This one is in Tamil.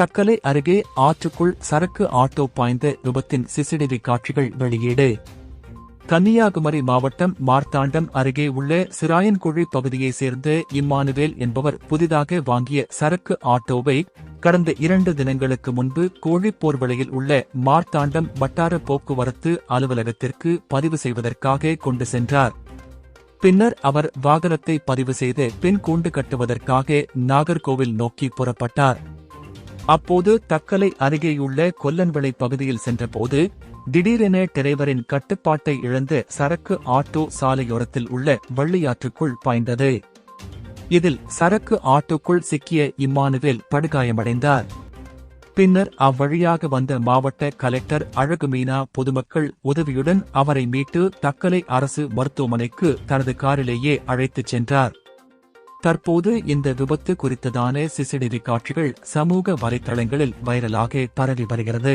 தக்கலை அருகே ஆற்றுக்குள் சரக்கு ஆட்டோ பாய்ந்த விபத்தின் சிசிடிவி காட்சிகள் வெளியீடு. கன்னியாகுமரி மாவட்டம் மார்த்தாண்டம் அருகே உள்ள சிராயன்குழி பகுதியைச் சேர்ந்த இம்மானுவேல் என்பவர் புதிதாக வாங்கிய சரக்கு ஆட்டோவை கடந்த இரண்டு தினங்களுக்கு முன்பு கோழிப்போர்வளையில் உள்ள மார்த்தாண்டம் வட்டார போக்குவரத்து அலுவலகத்திற்கு பதிவு செய்வதற்காக கொண்டு சென்றார். பின்னர் அவர் வாகனத்தை பதிவு செய்து பின் கூண்டு கட்டுவதற்காக நாகர்கோவில் நோக்கி புறப்பட்டார். அப்போது தக்கலை அருகேயுள்ள கொல்லன்விளை பகுதியில் சென்றபோது திடீரென டிரைவரின் கட்டுப்பாட்டை இழந்து சரக்கு ஆட்டோ சாலையோரத்தில் உள்ள வள்ளியாற்றுக்குள் பாய்ந்தது. இதில் சரக்கு ஆட்டோக்குள் சிக்கிய இம்மானுவேல் படுகாயமடைந்தார். பின்னர் அவ்வழியாக வந்த மாவட்ட கலெக்டர் அழகு மீனா பொதுமக்கள் உதவியுடன் அவரை மீட்டு தக்கலை அரசு மருத்துவமனைக்கு தனது காரிலேயே அழைத்துச் சென்றார். தற்போது இந்த விபத்து குறித்ததான சிசிடிவி காட்சிகள் சமூக வலைத்தளங்களில் வைரலாக பரவி வருகிறது.